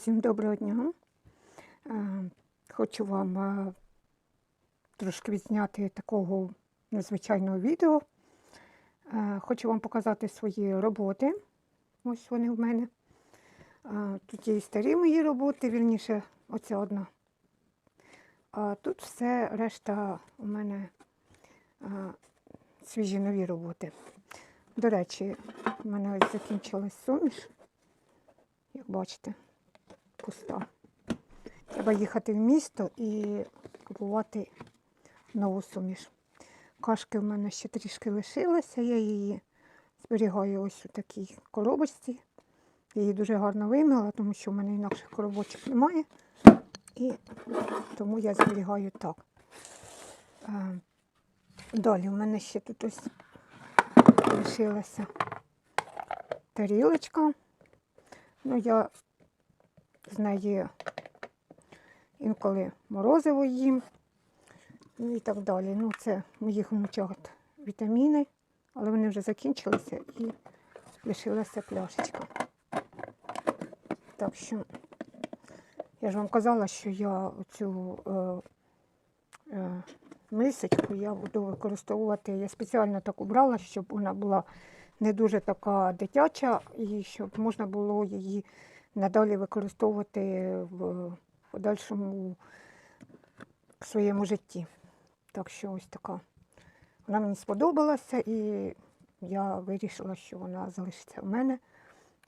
Всім доброго дня. Е, Хочу вам е, трошки відзняти такого незвичайного відео. Е, Хочу вам показати свої роботи. Ось вони в мене. Тут є і старі мої роботи, вірніше, оця одна. А тут все решта у мене свіжі нові роботи. До речі, в мене ось закінчилась суміш, як бачите пуста. Треба їхати в місто і купувати нову суміш. Кашки в мене ще трішки лишилася, я її зберігаю ось у такій коробочці. Я її дуже гарно вимила, тому що в мене інакших коробочок немає. І тому я зберігаю так. Е, Далі в мене ще тут ось лишилася тарілочка. Ну, я з інколи морозиво їм, і так далі. Ну, це моїх внучат вітаміни, але вони вже закінчилися і лишилася пляшечка. Так що я ж вам казала, що я цю е, е, мисочку я буду використовувати. Я спеціально так убрала, щоб вона була не дуже така дитяча і щоб можна було її надалі використовувати в подальшому своєму житті. Так що ось така. Вона мені сподобалася і я вирішила, що вона залишиться в мене,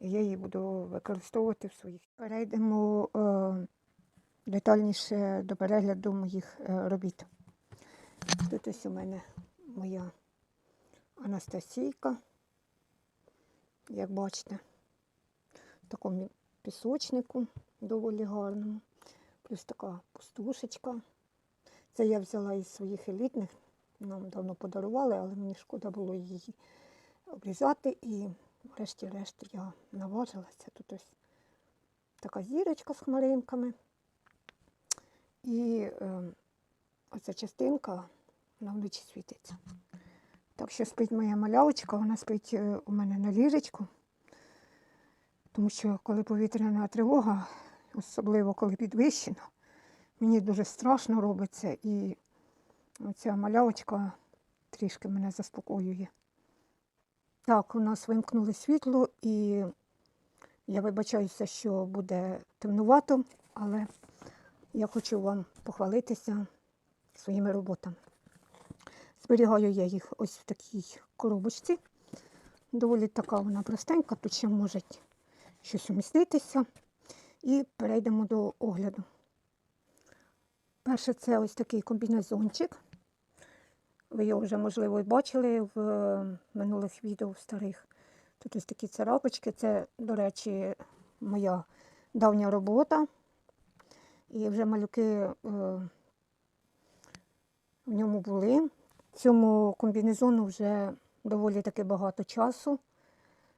і я її буду використовувати в своїх. Перейдемо е, детальніше до перегляду моїх е, робіт. Тут ось у мене моя Анастасійка, як бачите, в такому пісочнику доволі гарному. Плюс така пустушечка. Це я взяла із своїх елітних. Нам давно подарували, але мені шкода було її обрізати. І врешті-решт я наважилася. Тут ось така зірочка з хмаринками. І е, оця частинка вона вночі світиться. Так що спить моя малявочка, вона спить е, у мене на ліжечку. Тому що коли повітряна тривога, особливо коли підвищено, мені дуже страшно робиться і ця малявочка трішки мене заспокоює. Так, у нас вимкнули світло і я вибачаюся, що буде темнувато, але я хочу вам похвалитися своїми роботами. Зберігаю я їх ось в такій коробочці. Доволі така вона простенька, тут ще може щось уміститися. І перейдемо до огляду. Перше, це ось такий комбінезончик. Ви його вже, можливо, бачили в е, минулих відео старих. Тут ось такі царапочки. Це, до речі, моя давня робота. І вже малюки е, в ньому були. Цьому комбінезону вже доволі таки багато часу.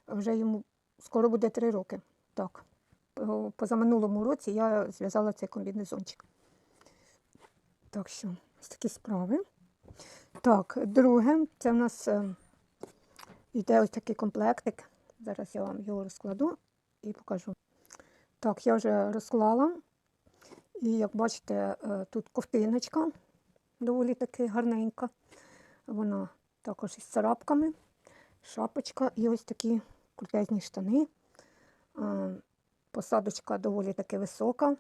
Вже йому скоро буде три роки. Так. По- Позаминулому році я зв'язала цей комбінезончик. Так що, ось такі справи. Так, друге, це в нас е, йде ось такий комплектик. Зараз я вам його розкладу і покажу. Так, я вже розклала. І як бачите, е, тут ковтиночка доволі таки гарненька. Вона також із царапками, шапочка і ось такі крутезні штани. Е, Посадочка доволі таки висока,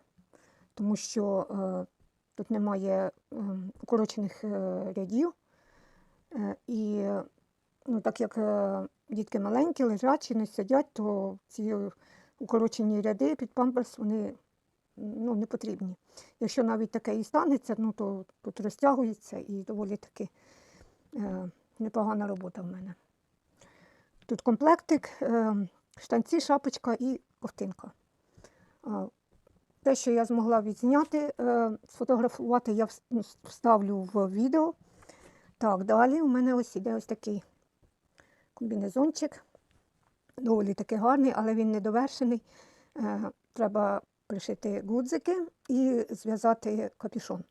тому що е, тут немає е, укорочених рядів. І ну, так як дітки маленькі, лежачі, не сидять, то ці укорочені ряди під памперс вони ну, не потрібні. Якщо навіть таке і станеться, ну, то тут розтягується і доволі таки непогана робота в мене. Тут комплектик, е, штанці, шапочка і ковтинка. Те, що я змогла відзняти, е, сфотографувати, я ну, вставлю в відео. Так, далі у мене ось іде ось такий комбінезончик. Доволі таки гарний, але він недовершений. Е, Треба пришити гудзики і зв'язати капюшон.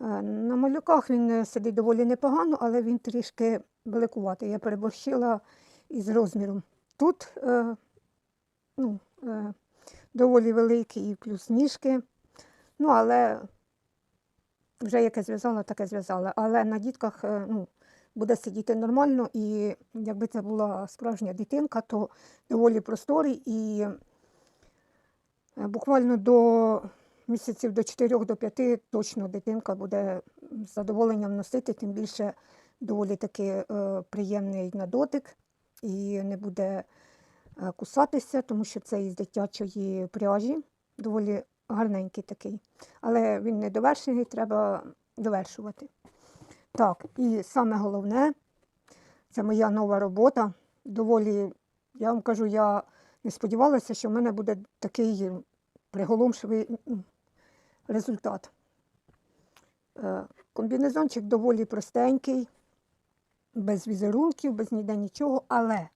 Е, На малюках він сидить доволі непогано, але він трішки великуватий. Я переборщила із розміром. Тут е, ну, е, доволі великий, і плюс ніжки. Ну, але вже яке зв'язала, таке зв'язала. Але на дітках е, ну, буде сидіти нормально, і якби це була справжня дитинка, то доволі просторий і е, буквально до місяців до 4 до 5 точно дитинка буде з задоволенням носити, тим більше доволі таки е, приємний на дотик і не буде е, кусатися, тому що це із дитячої пряжі, доволі гарненький такий. Але він не довершений, треба довершувати. Так, і саме головне, це моя нова робота. Доволі, я вам кажу, я не сподівалася, що в мене буде такий приголомшивий м, результат. Е, Комбінезончик доволі простенький, без візерунків, без ніде нічого, але,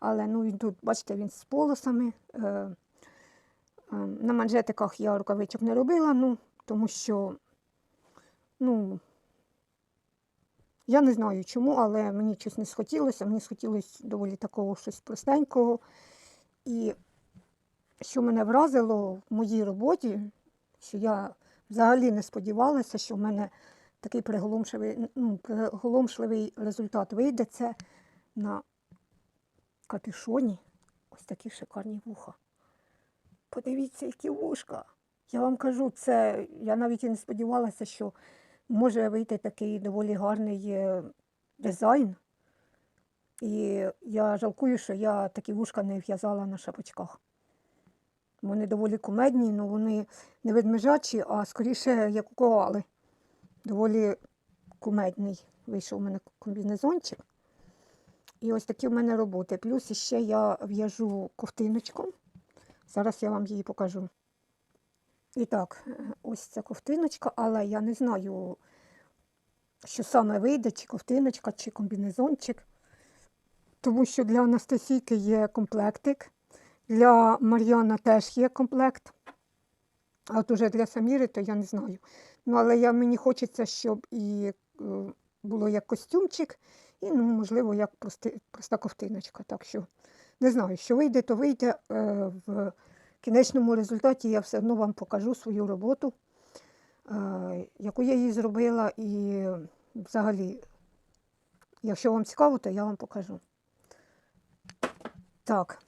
але ну, він тут, бачите, він з полосами. Е, е, На манжетиках я рукавичок не робила, ну, тому що, ну, я не знаю чому, але мені щось не схотілося. Мені схотілося доволі такого щось простенького. І що мене вразило в моїй роботі, що я взагалі не сподівалася, що в мене такий приголомшливий, ну, приголомшливий результат вийде. Це на капюшоні ось такі шикарні вуха. Подивіться, які вушка. Я вам кажу, це я навіть і не сподівалася, що може вийти такий доволі гарний е, дизайн. І я жалкую, що я такі вушка не в'язала на шапочках. Вони доволі кумедні, але вони не ведмежачі, а скоріше як у коали. Доволі кумедний вийшов у мене комбінезончик. І ось такі в мене роботи. Плюс ще я в'яжу ковтиночку. Зараз я вам її покажу. І так, ось ця ковтиночка, але я не знаю, що саме вийде, чи ковтиночка, чи комбінезончик. Тому що для Анастасійки є комплектик, для Мар'яна теж є комплект. А от уже для Саміри, то я не знаю. Ну, але я, мені хочеться, щоб і е, було як костюмчик, і, ну, можливо, як прости, проста ковтиночка. Так що не знаю, що вийде, то вийде. Е, в кінечному результаті я все одно вам покажу свою роботу, е, яку я її зробила, і взагалі, якщо вам цікаво, то я вам покажу. Так.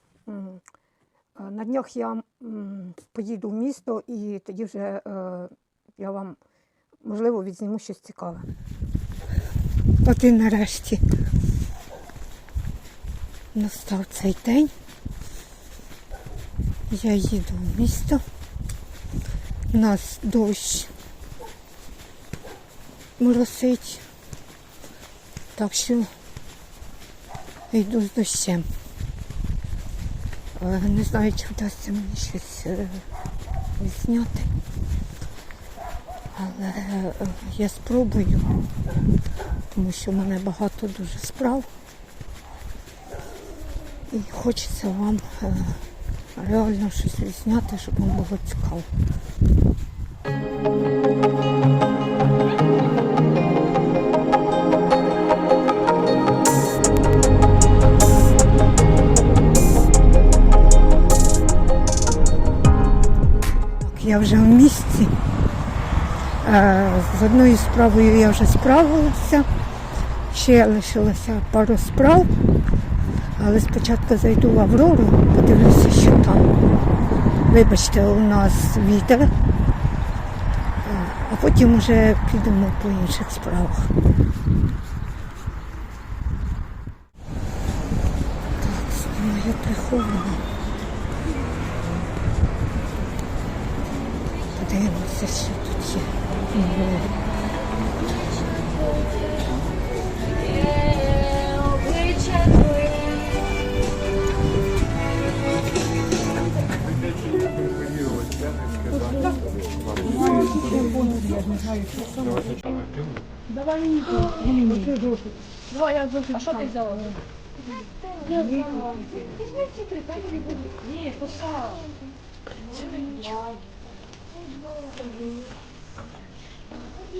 На днях я поїду в місто і тоді вже я вам, можливо, відзніму щось цікаве. От і нарешті настав цей день. Я їду в місто. У нас дощ моросить. Так що йду з дощем. Не знаю, чи вдасться мені щось е, зняти. Але е, я спробую, тому що в мене багато дуже справ. І хочеться вам е, реально щось відзняти, щоб вам було цікаво. З одною справою я вже справилася. Ще лишилося пару справ. Але спочатку зайду в Аврору, подивлюся, що там. Вибачте, у нас вітер. А потім вже підемо по інших справах. Так, знімаю приховано. Подивимося, що тут є. Давай не Давай я зошит. А что ты взяла? Я взяла. Возьми титры,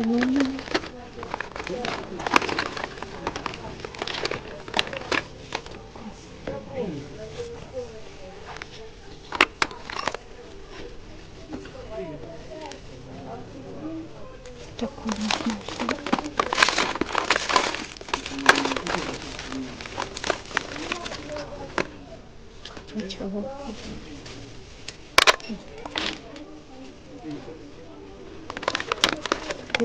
嗯 Це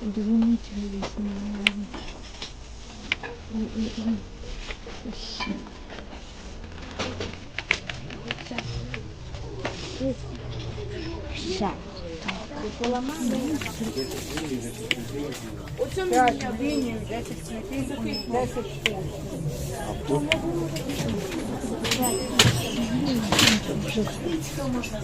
Обзвонить весне, наверное. Сейчас. Оце мені вінів 10 цвітів, 10. Удивительно весна.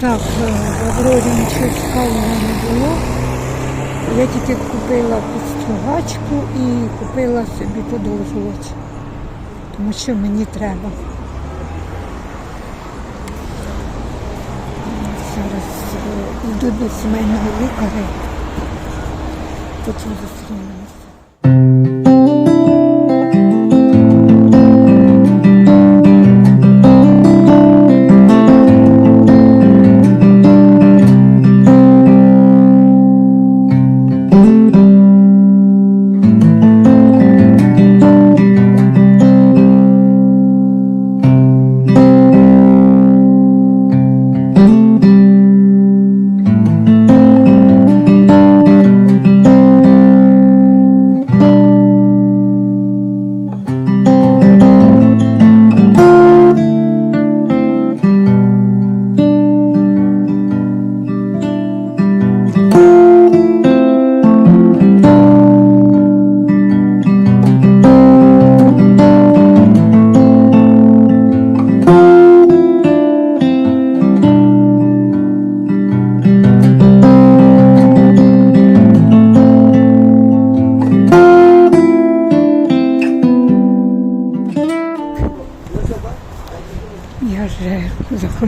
Так, е, в Аврорі нічого цікавого не було. Я тільки купила підстругачку і купила собі подовжувач, тому що мені треба. Зараз е, йду до сімейного лікаря, потім зустрінемося.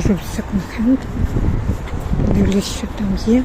Заходжу в секонд-хенд, дивлюсь, що там є.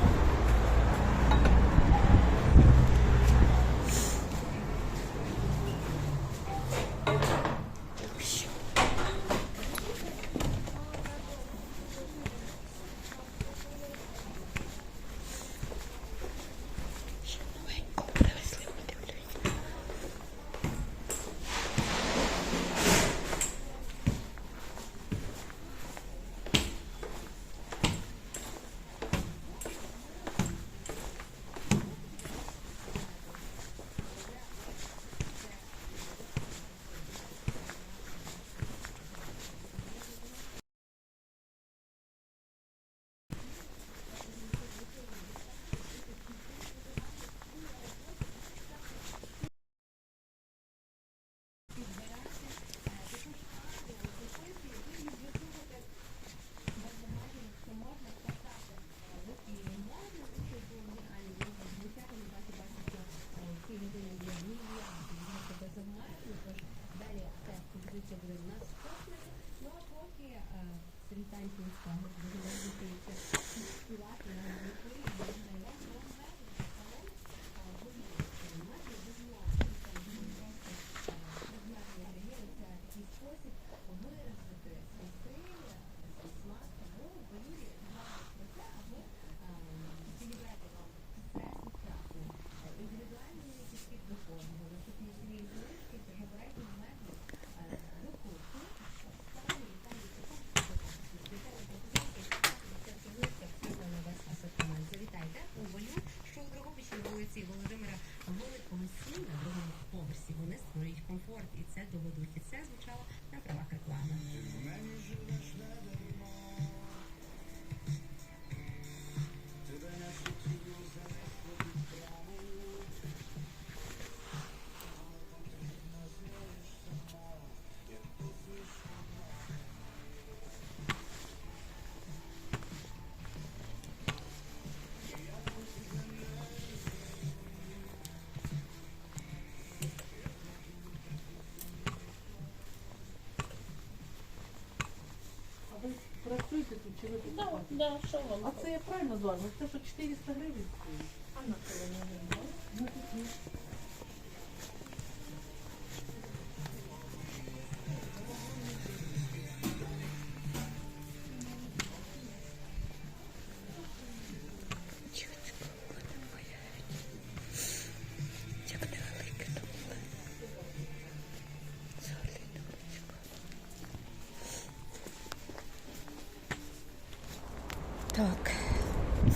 Тут чи ви тут? Да, да, що вам? А це я правильно зважу? Це що 400 гривень стоїть? А на коли не? Ну, тут.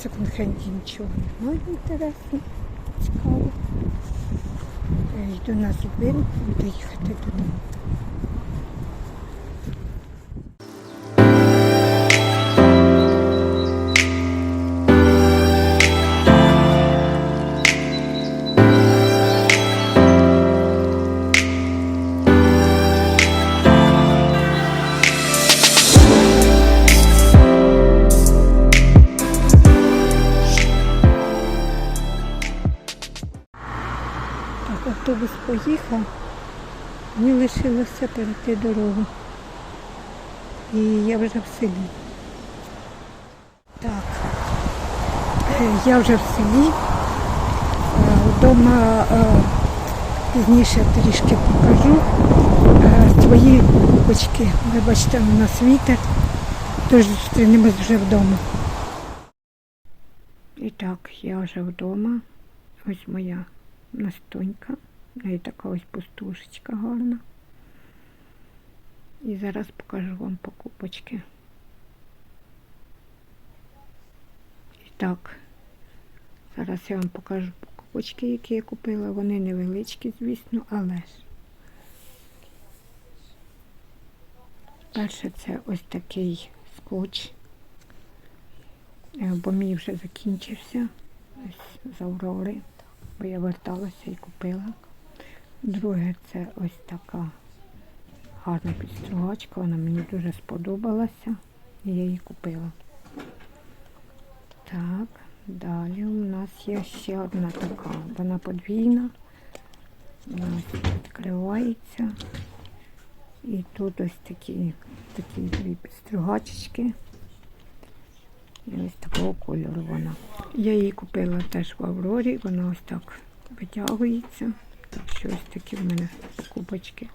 Секонд-хенді нічого немає інтересного, цікаво. Я йду на зупинку, буду їхати додому. Автобус поїхав. Мені лишилося перейти дорогу. І я вже в селі. Так, е, я вже в селі. Е, Вдома е, пізніше трішки покажу свої кубочки. Вибачте, у нас вітер, тож зустрінемось вже вдома. І так, я вже вдома. Ось моя настонька. Неї така ось пустушечка гарна. І зараз покажу вам покупочки. І так, зараз я вам покажу покупочки, які я купила. Вони невеличкі, звісно, але ж. Перше це ось такий скотч, е, бо мій вже закінчився. Ось з Аврори бо я верталася і купила. Друге, це ось така гарна підстругачка, вона мені дуже сподобалася і я її купила. Так, далі у нас є ще одна така, вона подвійна, вона відкривається. І тут ось такі, такі дві підстругачечки. І ось такого кольору вона. Я її купила теж в Аврорі, вона ось так витягується. Так що такі в мене покупочки.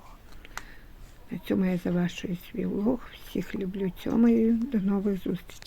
На цьому я завершую свій влог. Всіх люблю цьому і До нових зустрічей.